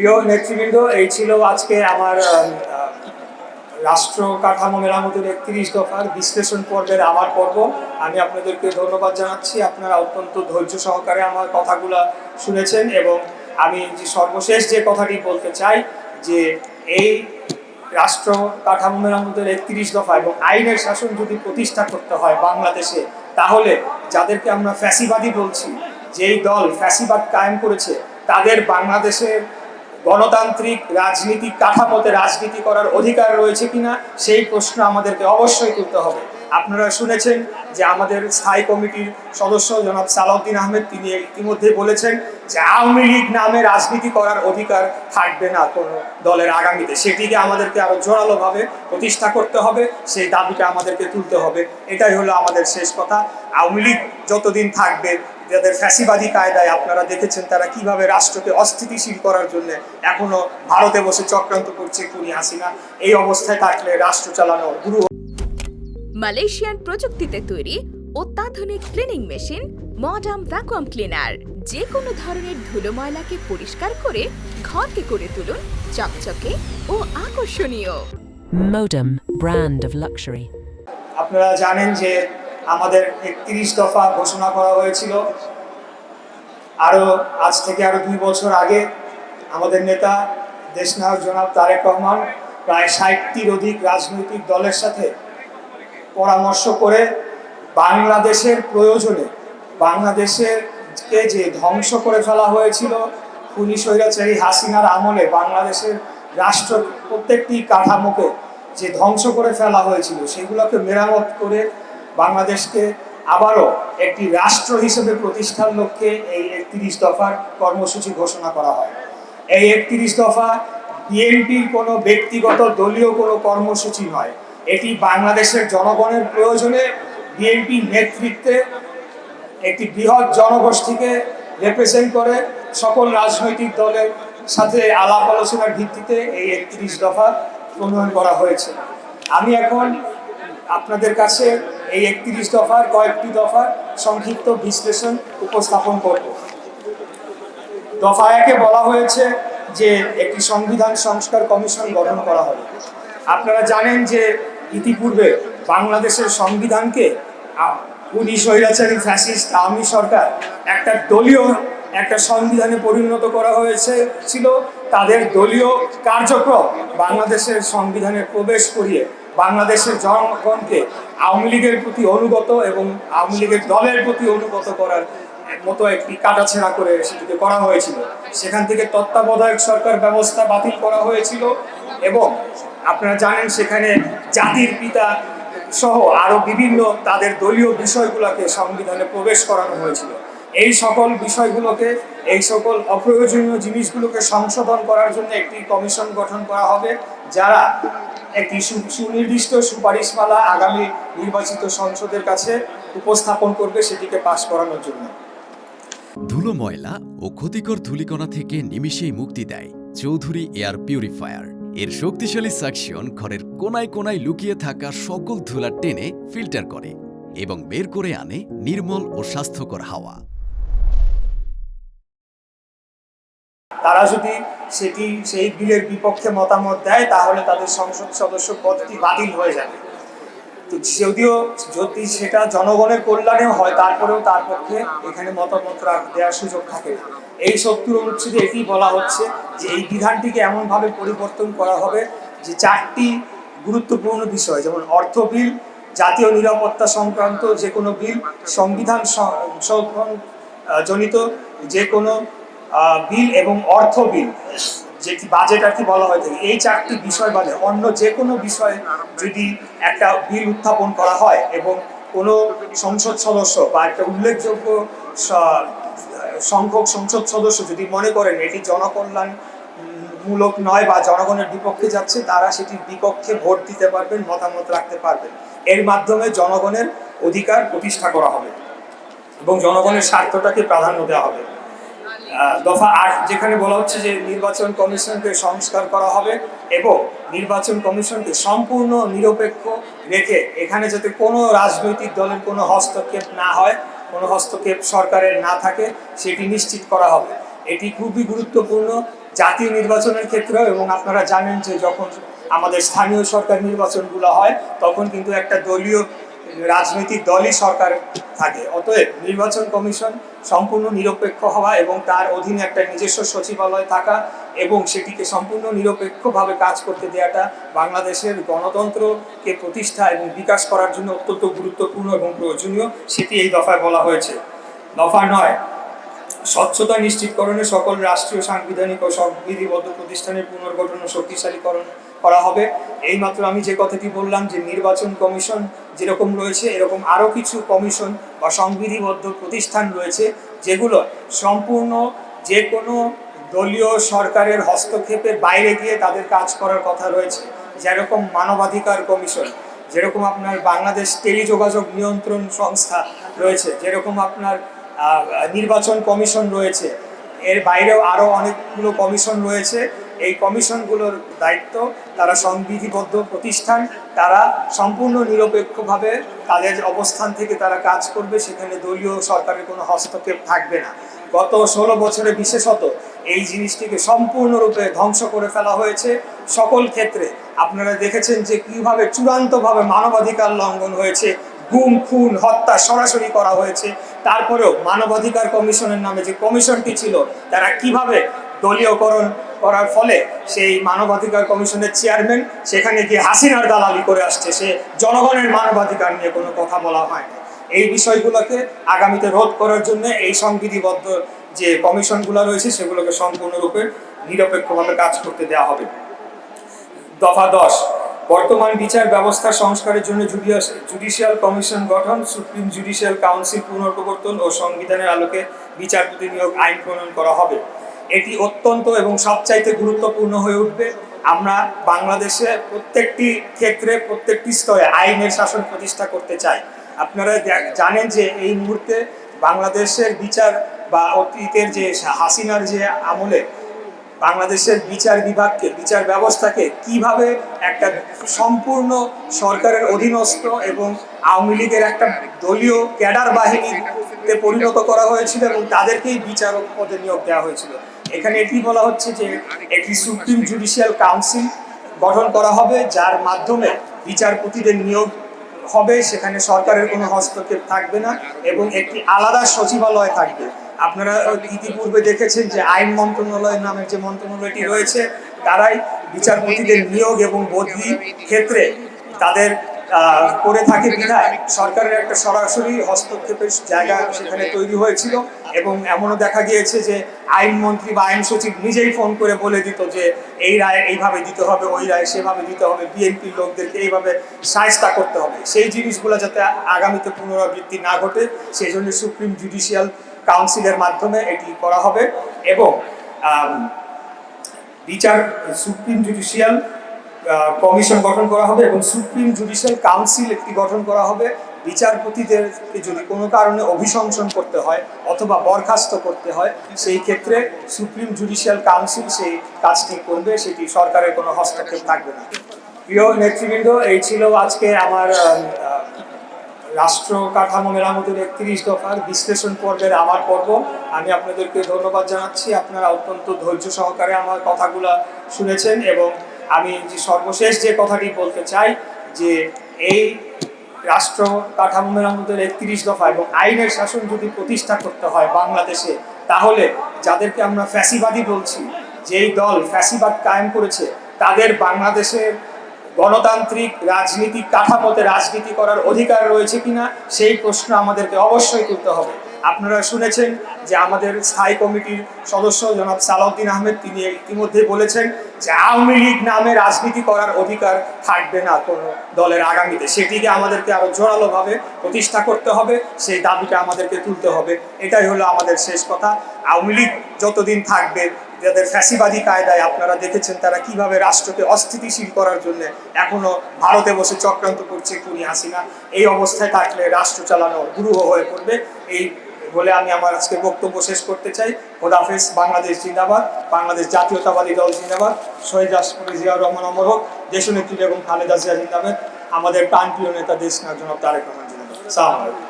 প্রিয় নেতৃবৃন্দ, এই ছিল আজকে আমার রাষ্ট্র কাঠামো মেরামতের একত্রিশ দফার বিশ্লেষণ পর্বের আমার পর্ব। আমি আপনাদেরকে ধন্যবাদ জানাচ্ছি। আপনারা অত্যন্ত ধৈর্য সহকারে আমার কথাগুলো শুনেছেন এবং আমি যে সর্বশেষ যে কথাটি বলতে চাই, যে এই রাষ্ট্র কাঠামো মেরামতের একত্রিশ দফা এবং আইনের শাসন যদি প্রতিষ্ঠা করতে হয় বাংলাদেশে, তাহলে যাদেরকে আমরা ফ্যাসিবাদী বলছি, যেই দল ফ্যাসিবাদ কায়েম করেছে, তাদের বাংলাদেশের গণতান্ত্রিক রাজনীতি কাঠামোতে রাজনীতি করার অধিকার রয়েছে কিনা, সেই প্রশ্ন আমাদেরকে অবশ্যই তুলতে হবে। আপনারা শুনেছেন যে আমাদের স্থায়ী কমিটির সদস্য জনাব সালাউদ্দিন আহমেদ, তিনি ইতিমধ্যে বলেছেন যে আওয়ামী লীগ নামে রাজনীতি করার অধিকার থাকবে না কোনো দলের আগামীতে। সেটিকে আমাদেরকে আরও জোরালোভাবে প্রতিষ্ঠা করতে হবে, সেই দাবিটা আমাদেরকে তুলতে হবে। এটাই হলো আমাদের শেষ কথা। আওয়ামী লীগ যতদিন থাকবে যাদের ফ্যাসিবাদী কায়দায় আপনারা দেখেছেন তারা কীভাবে রাষ্ট্রকে অস্থিতিশীল করার জন্য এখনও ভারতে বসে চক্রান্ত করছে খুনি হাসিনা। এই অবস্থায় থাকলে রাষ্ট্র চালানো গুরু মালয়েশিয়ান প্রযুক্তিতে তৈরি অত্যাধুনিক cleaning machine modern vacuum cleaner যে কোনো ধরনের ধুলো ময়লাকে পরিষ্কার করে ঘরকে করে তুলুন চকচকে ও আকর্ষণীয়। Modem, brand of luxury. আপনারা জানেন যে আমাদের একত্রিশ দফা ঘোষণা করা হয়েছিল। আরও আজ থেকে আরও দুই বছর আগে আমাদের নেতা দেশনায়ক জনাব তারেক রহমান প্রায় ষাটটির অধিক রাজনৈতিক দলের সাথে পরামর্শ করে বাংলাদেশের প্রয়োজনে বাংলাদেশেরকে যে ধ্বংস করে ফেলা হয়েছিল খুনি স্বৈরাচারী হাসিনার আমলে বাংলাদেশের রাষ্ট্র প্রত্যেকটি কাঠামোকে যে ধ্বংস করে ফেলা হয়েছিল, সেগুলোকে মেরামত করে বাংলাদেশকে আবারও একটি রাষ্ট্র হিসেবে প্রতিষ্ঠার লক্ষ্যে এই একত্রিশ দফার কর্মসূচি ঘোষণা করা হয়। এই একত্রিশ দফা বিএনপির কোনো ব্যক্তিগত দলীয় কোনো কর্মসূচি নয়। এটি বাংলাদেশের জনগণের প্রয়োজনে বিএনপি নেতৃত্বে একটি বৃহৎ জনগোষ্ঠীকে রিপ্রেজেন্ট করে সকল রাজনৈতিক দলের সাথে আলাপ আলোচনার ভিত্তিতে এই একত্রিশ দফা প্রণয়ন করা হয়েছে। আমি এখন আপনাদের কাছে এই একত্রিশ দফার কয়েকটি দফার সংক্ষিপ্ত বিশ্লেষণ উপস্থাপন করব। দফা একে বলা হয়েছে যে একটি সংবিধান সংস্কার কমিশন গঠন করা হবে। আপনারা জানেন যে ইতিপূর্বে বাংলাদেশের সংবিধানকে খুনি স্বৈরাচারী, ফ্যাসিস্ট, আওয়ামী সরকার একটা দলীয়, একটা সংবিধানে পরিণত করা হয়েছে, ছিল তাদের দলীয় কার্যক্রম বাংলাদেশের সংবিধানে প্রবেশ করিয়ে বাংলাদেশের জনগণকে আওয়ামী লীগের প্রতি অনুগত এবং আওয়ামী লীগের দলের প্রতি অনুগত করার মতো একটি কাটাছেড়া করে সেটিকে করা হয়েছিল। সেখান থেকে তত্ত্বাবধায়ক সরকার ব্যবস্থা বাতিল করা হয়েছিল এবং আপনারা জানেন সেখানে জাতির পিতা সহ আরও বিভিন্ন তাদের দলীয় বিষয়গুলোকে সংবিধানে প্রবেশ করানো হয়েছিল। এই সকল বিষয়গুলোকে, এই সকল অপ্রয়োজনীয় জিনিসগুলোকে সংশোধন করার জন্য একটি কমিশন গঠন করা হবে, যারা একটি সুনির্দিষ্ট সুপারিশমালা আগামী নির্বাচিত সংসদের কাছে উপস্থাপন করবে সেটিকে পাশ করানোর জন্য। ধুলো ময়লা ও ক্ষতিকর ধূলিকণা থেকে নিমিষেই মুক্তি দেয় চৌধুরী এয়ার পিউরিফায়ার। এর শক্তিশালী সাকশন ঘরের কোনায় কোনায় লুকিয়ে থাকা সকল ধুলা টেনে ফিল্টার করে এবং বের করে আনে নির্মল ও স্বাস্থ্যকর হাওয়া। তারা যদি সেটি, সেই বিলের বিপক্ষে মতামত দেয়, তাহলে তাদের সংসদ সদস্য পদটি বাতিল হয়ে যাবে। তো যদিও, যদি সেটা জনগণের কল্যাণেও হয়, তারপরেও তার পক্ষে এখানে মতামত দেওয়ার সুযোগ থাকে এই সত্তর অনুচ্ছেদে এটি বলা হচ্ছে যে, এই বিধানটিকে এমনভাবে পরিবর্তন করা হবে যে, চারটি গুরুত্বপূর্ণ বিষয়, যেমন অর্থ বিল, জাতীয় নিরাপত্তা সংক্রান্ত যে কোনো বিল, সংবিধান সংশোধন জনিত যে কোনো বিল এবং অর্থ বিল, যেটি বাজেট আর কি বলা হয়ে থাকে, এই চারটি বিষয় বাদে অন্য যে কোনো বিষয়ে যদি একটা বিল উত্থাপন করা হয় এবং কোনো সংসদ সদস্য বা একটা উল্লেখযোগ্য সংখ্যক সংসদ সদস্য যদি মনে করেন এটি জনকল্যাণ মূলক নয় বা জনগণের বিপক্ষে যাচ্ছে, তারা সেটির বিপক্ষে ভোট দিতে পারবেন, মতামত রাখতে পারবেন। এর মাধ্যমে জনগণের অধিকার প্রতিষ্ঠা করা হবে এবং জনগণের স্বার্থটাকে প্রাধান্য দেওয়া হবে। দফা আট, যেখানে বলা হচ্ছে যে নির্বাচন কমিশনকে সংস্কার করা হবে এবং নির্বাচন কমিশনকে সম্পূর্ণ নিরপেক্ষ রেখে এখানে যাতে কোনো রাজনৈতিক দলের কোনো হস্তক্ষেপ না হয়, কোনো হস্তক্ষেপ সরকারের না থাকে, সেটি নিশ্চিত করা হবে। এটি খুবই গুরুত্বপূর্ণ জাতীয় নির্বাচনের ক্ষেত্রেও এবং আপনারা জানেন যে যখন আমাদের স্থানীয় সরকার নির্বাচনগুলো হয়, তখন কিন্তু একটা দলীয় রাজনৈতিক দলই সরকার থাকে। অতএব নির্বাচন কমিশন সম্পূর্ণ নিরপেক্ষ হওয়া এবং তার অধীনে একটা নিজস্ব সচিবালয় থাকা এবং সেটিকে সম্পূর্ণ নিরপেক্ষভাবে কাজ করতে দেওয়াটা বাংলাদেশের গণতন্ত্রকে প্রতিষ্ঠা এবং বিকাশ করার জন্য অত্যন্ত গুরুত্বপূর্ণ এবং প্রয়োজনীয়, সেটি এই দফায় বলা হয়েছে। দফা নয়, স্বচ্ছতা নিশ্চিতকরণে সকল রাষ্ট্রীয় সাংবিধানিক ও সংবিধিবদ্ধ প্রতিষ্ঠানের পুনর্গঠন ও শক্তিশালীকরণ করা হবে। এইমাত্র আমি যে কথাটি বললাম যে নির্বাচন কমিশন যেরকম রয়েছে, এরকম আরও কিছু কমিশন বা সংবিধিবদ্ধ প্রতিষ্ঠান রয়েছে, যেগুলো সম্পূর্ণ যে কোনো দলীয় সরকারের হস্তক্ষেপের বাইরে গিয়ে তাদের কাজ করার কথা রয়েছে। যেরকম মানবাধিকার কমিশন, যেরকম আপনার বাংলাদেশ টেলিযোগাযোগ নিয়ন্ত্রণ সংস্থা রয়েছে, যেরকম আপনার নির্বাচন কমিশন রয়েছে। এর বাইরেও আরও অনেকগুলো কমিশন রয়েছে। এই কমিশনগুলোর দায়িত্ব, তারা সংবিধিবদ্ধ প্রতিষ্ঠান, তারা সম্পূর্ণ নিরপেক্ষভাবে তাদের অবস্থান থেকে তারা কাজ করবে, সেখানে দলীয় সরকারের কোনো হস্তক্ষেপ থাকবে না। গত ষোলো বছরে বিশেষত এই জিনিসটিকে সম্পূর্ণরূপে ধ্বংস করে ফেলা হয়েছে। সকল ক্ষেত্রে আপনারা দেখেছেন যে কীভাবে চূড়ান্তভাবে মানবাধিকার লঙ্ঘন হয়েছে, গুম, খুন, হত্যা সরাসরি করা হয়েছে। তারপরেও মানবাধিকার কমিশনের নামে যে কমিশনটি ছিল, তারা কীভাবে দলীয়করণ করার ফলে সেই মানবাধিকার কমিশনের চেয়ারম্যান সেখানে গিয়ে হাসিনার দালালি করে আসছে, সে জনগণের মানবাধিকার নিয়ে কোনো কথা বলা হয় না। এই বিষয়গুলোকে আগামীতে রোধ করার জন্য এই সংবিধিবদ্ধ যে কমিশনগুলো রয়েছে, সেগুলোকে সম্পূর্ণরূপে নিরপেক্ষভাবে কাজ করতে দেওয়া হবে। দফা দশ, বর্তমান বিচার ব্যবস্থা সংস্কারের জন্য জুডিশিয়াল কমিশন গঠন, সুপ্রিম জুডিশিয়াল কাউন্সিল পুনর্প্রবর্তন ও সংবিধানের আলোকে বিচারপতি নিয়োগ আইন প্রণয়ন করা হবে। এটি অত্যন্ত এবং সবচাইতে গুরুত্বপূর্ণ হয়ে উঠবে। আমরা বাংলাদেশে প্রত্যেকটি ক্ষেত্রে, প্রত্যেকটি স্তরে আইনের শাসন প্রতিষ্ঠা করতে চাই। আপনারা জানেন যে এই মুহূর্তে বাংলাদেশের বিচার বা অতীতের যে হাসিনার যে আমলে বাংলাদেশের বিচার বিভাগকে, বিচার ব্যবস্থাকে কীভাবে একটা সম্পূর্ণ সরকারের অধীনস্থ এবং আওয়ামী লীগের একটা দলীয় ক্যাডার বাহিনীতে পরিণত করা হয়েছিল এবং তাদেরকেই বিচারক পদে নিয়োগ দেওয়া হয়েছিল। এখানে এটি বলা হচ্ছে যে একটি সুপ্রিম জুডিশিয়াল কাউন্সিল গঠন করা হবে, যার মাধ্যমে বিচারপতিদের নিয়োগ হবে, সেখানে সরকারের কোনো হস্তক্ষেপ থাকবে না এবং একটি আলাদা সচিবালয় থাকবে। আপনারা ইতিপূর্বে দেখেছেন যে আইন মন্ত্রণালয় নামের যে মন্ত্রণালয়টি রয়েছে, তারাই বিচারপতিদের নিয়োগ এবং বদলি ক্ষেত্রে তাদের করে থাকে বিধায় সরকারের একটা সরাসরি হস্তক্ষেপের জায়গা সেখানে তৈরি হয়েছিল এবং এমনও দেখা গিয়েছে যে আইনমন্ত্রী বা আইন সচিব নিজেই ফোন করে বলে দিত যে এই রায় এইভাবে দিতে হবে, ওই রায় সেভাবে দিতে হবে, বিএনপির লোকদেরকে এইভাবে সায়স্তা করতে হবে। সেই জিনিসগুলো যাতে আগামীতে পুনরাবৃত্তি না ঘটে সেই জন্য সুপ্রিম জুডিশিয়াল কাউন্সিলের মাধ্যমে এটি করা হবে এবং বিচার, সুপ্রিম জুডিশিয়াল কমিশন গঠন করা হবে এবং সুপ্রিম জুডিশিয়াল কাউন্সিল একটি গঠন করা হবে। বিচারপতিদেরকে যদি কোনো কারণে অভিশংসন করতে হয় অথবা বরখাস্ত করতে হয়, সেই ক্ষেত্রে সুপ্রিম জুডিশিয়াল কাউন্সিল সেই কাজটি করবে, সেটি সরকারের কোনো হস্তক্ষেপ থাকবে না। প্রিয় নেতৃবৃন্দ, এই ছিল আজকে আমার রাষ্ট্র কাঠামো মেরামতের একত্রিশ দফার বিশ্লেষণ পর্বের আমার পর্ব। আমি আপনাদেরকে ধন্যবাদ জানাচ্ছি। আপনারা অত্যন্ত ধৈর্য সহকারে আমার কথাগুলো শুনেছেন এবং আমি যে সর্বশেষ যে কথাটি বলতে চাই, যে এই রাষ্ট্র কাঠামো মেরামতের একত্রিশ দফা এবং আইনের শাসন যদি প্রতিষ্ঠা করতে হয় বাংলাদেশে, তাহলে যাদেরকে আমরা ফ্যাসিবাদী বলছি, যেই দল ফ্যাসিবাদ কায়েম করেছে, তাদের বাংলাদেশের গণতান্ত্রিক রাজনীতি কাঠামোতে রাজনীতি করার অধিকার রয়েছে কিনা, সেই প্রশ্ন আমাদেরকে অবশ্যই তুলতে হবে। আপনারা শুনেছেন যে আমাদের স্থায়ী কমিটির সদস্য জনাব সালাউদ্দিন আহমেদ, তিনি ইতিমধ্যে বলেছেন যে আওয়ামী লীগ নামে রাজনীতি করার অধিকার থাকবে না কোনো দলের আগামীতে। সেটিকে আমাদেরকে আরও জোরালোভাবে প্রতিষ্ঠা করতে হবে, সেই দাবিটা আমাদেরকে তুলতে হবে। এটাই হলো আমাদের শেষ কথা। আওয়ামী লীগ যতদিন থাকবে, যাদের ফ্যাসিবাদী কায়দায় আপনারা দেখেছেন তারা কীভাবে রাষ্ট্রকে অস্থিতিশীল করার জন্য এখনও ভারতে বসে চক্রান্ত করছে খুনি হাসিনা, এই অবস্থায় থাকলে রাষ্ট্র চালানো দুরূহ হয়ে পড়বে। এই বলে আমি আমার আজকে বক্তব্য শেষ করতে চাই। খোদাফেজ বাংলাদেশ জিন্দাবাদ, বাংলাদেশ জাতীয়তাবাদী দল জিন্দাবাদ। শহীদ রাষ্ট্রপতি জিয়াউর রহমান অমর হোক, দেশনেত্রী এবং খালেদা জিয়া জিন্দাবাদ। আমাদের প্রাণপ্রিয় নেতা দেশ নায়ক তারেক রহমান জিন্দাবাদ। সালাম আলাইকুম।